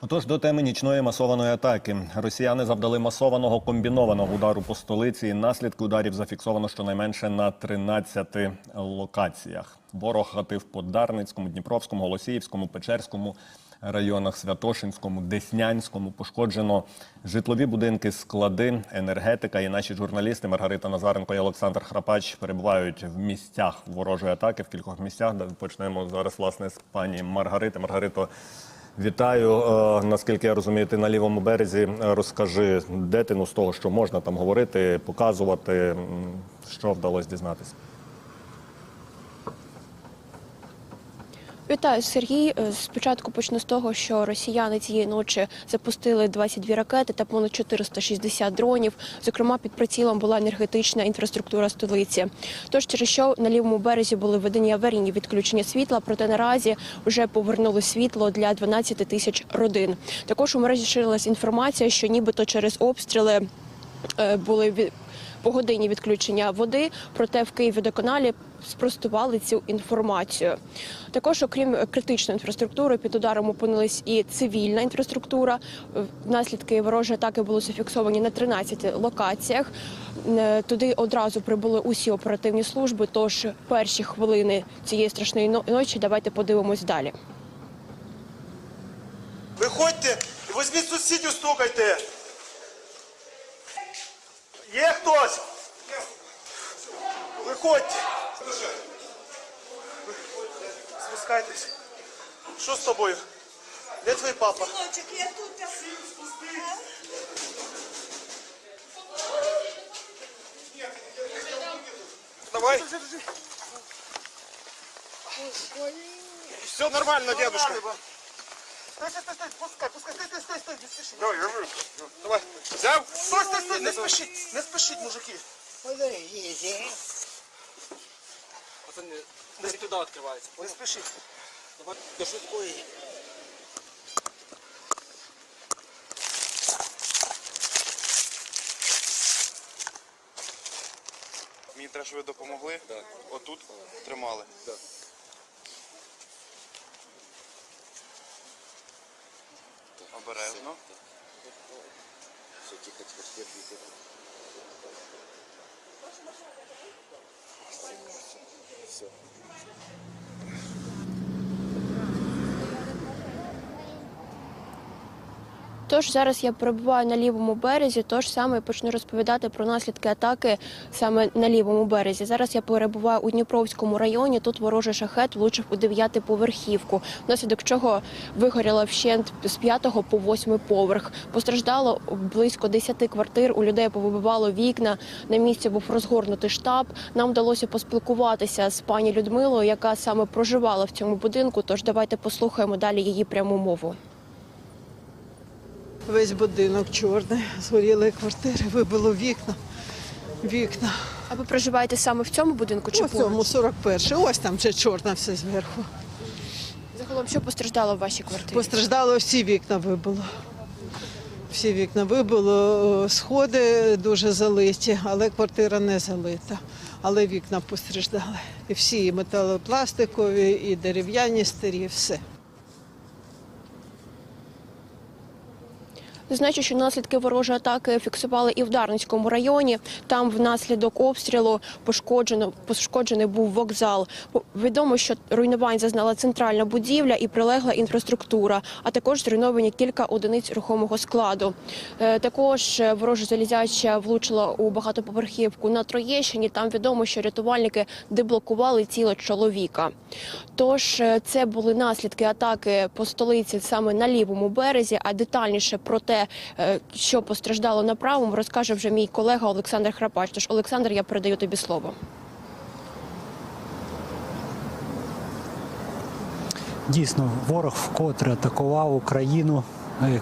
Отож, до теми нічної масованої атаки. Росіяни завдали масованого комбінованого удару по столиці. І наслідки ударів зафіксовано щонайменше на 13 локаціях. Ворог гатив по Дарницькому, Дніпровському, Голосіївському, Печерському районах, Святошинському, Деснянському. Пошкоджено житлові будинки, склади, енергетика. І наші журналісти Маргарита Назаренко і Олександр Храпач перебувають в місцях ворожої атаки в кількох місцях. Почнемо зараз власне з пані Маргарити. Маргарито. Вітаю. Е, Наскільки я розумію, ти на лівому березі. Е, Розкажи, де ти ну, з того, що можна там говорити, показувати, що вдалося дізнатися. Вітаю, Сергій. Е, Спочатку почну з того, що росіяни цієї ночі запустили 22 ракети та понад 460 дронів. Зокрема, під прицілом була енергетична інфраструктура столиці. Тож через що на лівому березі були введені аварійні відключення світла, проте наразі вже повернули світло для 12 тисяч родин. Також у мережі ширилась інформація, що нібито через обстріли е, були від- погодинні відключення води. Проте в Києві Київводоканалі спростували цю інформацію. Також, окрім критичної інфраструктури, під ударом опинилась і цивільна інфраструктура. Наслідки ворожої атаки були зафіксовані на 13 локаціях. Е, Туди одразу прибули усі оперативні служби. Тож перші хвилини цієї страшної ночі давайте подивимось далі. Виходьте, візьміть сусідів, стукайте. Є хтось? Виходьте. Спускайтесь. Що з тобою? Де твій папа? Синочек, я тут. Давай. Все нормально, дедушка. Стой, стой, стой, стой, пускай, пускай, стой, стой, стой, стой, не спеши. Давай, я Давай. Взяв? Стой, стой, стой, не спешіть, не спешіть, мужики. Це не, не туди відкривається. Не спешіть. Давай до швидкої. Мені треба, щоб ви допомогли. Отут тримали. Обережно. Все, тихо, тихо, тихо, тихо. Все. Тож зараз я перебуваю на лівому березі, тож саме почну розповідати про наслідки атаки саме на лівому березі. Зараз я перебуваю у Дніпровському районі. Тут ворожий шахет влучив у дев'ятиповерхівку, внаслідок чого вигоріла вщент з п'ятого по восьмий поверх. Постраждало близько десяти квартир. У людей повибивало вікна. На місці був розгорнутий штаб. Нам вдалося поспілкуватися з пані Людмилою, яка саме проживала в цьому будинку. Тож давайте послухаємо далі її пряму мову. Весь будинок чорний, згоріли квартири, вибило вікна. Вікна. А ви проживаєте саме в цьому будинку чи Ось цьому поруч? 41 Ось там вже чорне все зверху. Загалом, що постраждало в вашій квартирі? Постраждало, всі вікна вибило. Всі вікна вибило, сходи дуже залиті, але квартира не залита. Але вікна постраждали. І всі і металопластикові, і дерев'яні старі, все. Значить, що наслідки ворожої атаки фіксували і в Дарницькому районі. Там внаслідок обстрілу пошкоджено пошкоджений був вокзал. Відомо, що руйнувань зазнала центральна будівля і прилегла інфраструктура, а також зруйновані кілька одиниць рухомого складу. Е, Також ворожа залізяча влучила у багатоповерхівку на Троєщині. Там відомо, що рятувальники деблокували тіло чоловіка. Тож е, це були наслідки атаки по столиці саме на лівому березі. А детальніше про те, е, що постраждало на правому, розкаже вже мій колега Олександр Храпач. Тож, Олександр, я передаю тобі слово. Дійсно, ворог вкотре атакував Україну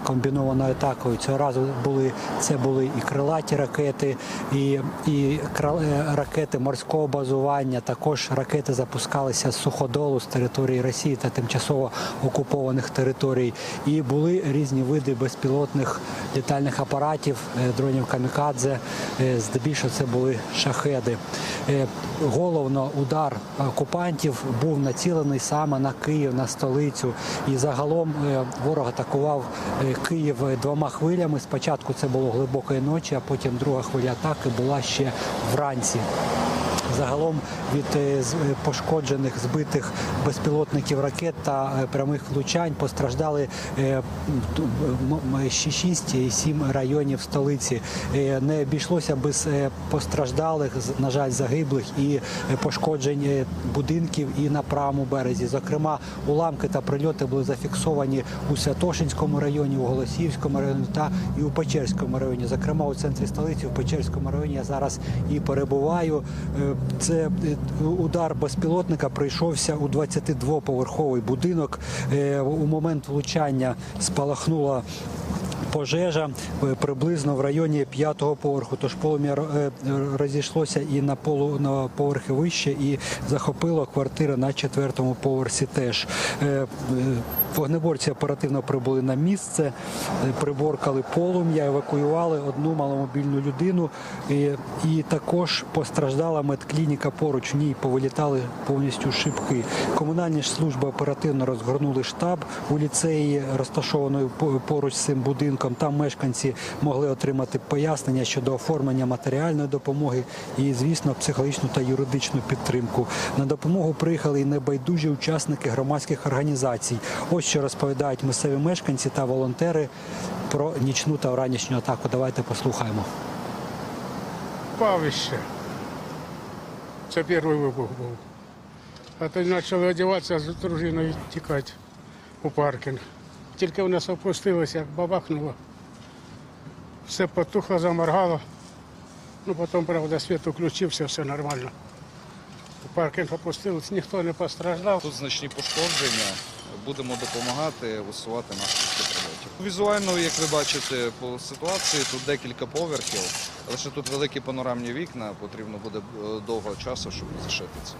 комбінованою атакою. Цього разу були це були і крилаті ракети, і, і е, ракети морського базування. Також ракети запускалися з суходолу з території Росії та тимчасово окупованих територій. І були різні види безпілотних літальних апаратів, е, дронів камікадзе. Е, Здебільшого це були шахеди. Е, головно удар окупантів був націлений саме на Київ, на столицю. І загалом е, ворог атакував е, Київ двома хвилями. Спочатку це було глибокої ночі, а потім друга хвиля атаки була ще вранці. Загалом від е, е, пошкоджених збитих безпілотників ракет та е, прямих влучань постраждали 6 і 7 районів столиці. Не обійшлося без постраждалих, на жаль, загиблих і пошкоджень будинків і на правому березі. Зокрема, уламки та прильоти були зафіксовані у Святошинському районі, у Голосіївському районі та і у Печерському районі. Зокрема, у центрі столиці, у Печерському районі я зараз і перебуваю. Це е, удар безпілотника прийшовся у 22-поверховий будинок. Е, У момент влучання спалахнула. Пожежа е, приблизно в районі п'ятого поверху. Тож полум'я е, розійшлося і на полу на поверхи вище, і захопило квартири на четвертому поверсі. Теж Е, вогнеборці оперативно прибули на місце, приборкали полум'я, евакуювали одну маломобільну людину. І, і також постраждала медклініка поруч. В ній повилітали повністю шибки. Комунальні служби оперативно розгорнули штаб у ліцеї, розташованої поруч з цим будинком. Там мешканці могли отримати пояснення щодо оформлення матеріальної допомоги і, звісно, психологічну та юридичну підтримку. На допомогу приїхали і небайдужі учасники громадських організацій. Ось що розповідають місцеві мешканці та волонтери про нічну та ранішню атаку. Давайте послухаємо. Павище. Це перший вибух був. А тоді почали одягатися з дружиною тікати у паркінг. Тільки в нас опустилося, як бабахнуло. Все потухло, заморгало. Ну, потім, правда, світ включився, все нормально. Паркінг опустилось, ніхто не постраждав. Тут значні пошкодження. Будемо допомагати усувати наслідки прильотів. Візуально, як ви бачите, по ситуації тут декілька поверхів, лише тут великі панорамні вікна, потрібно буде е, довго часу, щоб зашити це.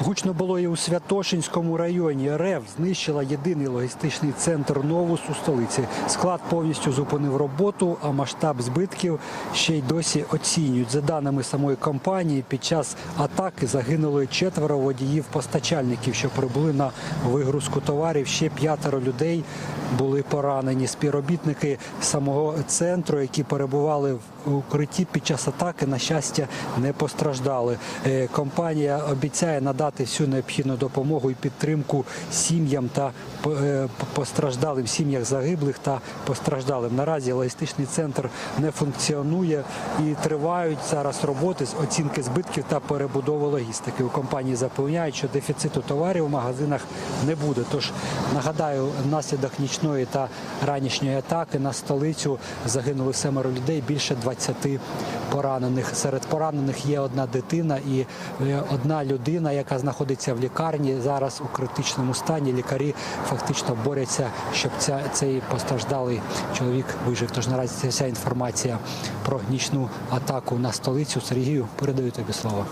Гучно було і у Святошинському районі. РФ знищила єдиний логістичний центр Новус у столиці. Склад повністю зупинив роботу, а масштаб збитків ще й досі оцінюють. За даними самої компанії, під час атаки загинули четверо водіїв-постачальників, що прибули на вигрузку товарів. Ще п'ятеро людей були поранені. Співробітники самого центру, які перебували в укритті під час атаки, на щастя, не постраждали. Е, Компанія обіцяє надати всю необхідну допомогу і підтримку сім'ям та е, постраждалим сім'ях загиблих та постраждалим. Наразі логістичний центр не функціонує і тривають зараз роботи з оцінки збитків та перебудови логістики. У компанії запевняють, що дефіциту товарів у магазинах не буде. Тож нагадаю, внаслідок нічної та ранішньої атаки на столицю загинули семеро людей, більше 20 поранених. Серед поранених є одна дитина і е, одна людина, знаходиться в лікарні зараз у критичному стані. Лікарі фактично борються, щоб ця, цей постраждалий чоловік вижив. Тож наразі це вся інформація про нічну атаку на столицю. Сергію передаю тобі слово.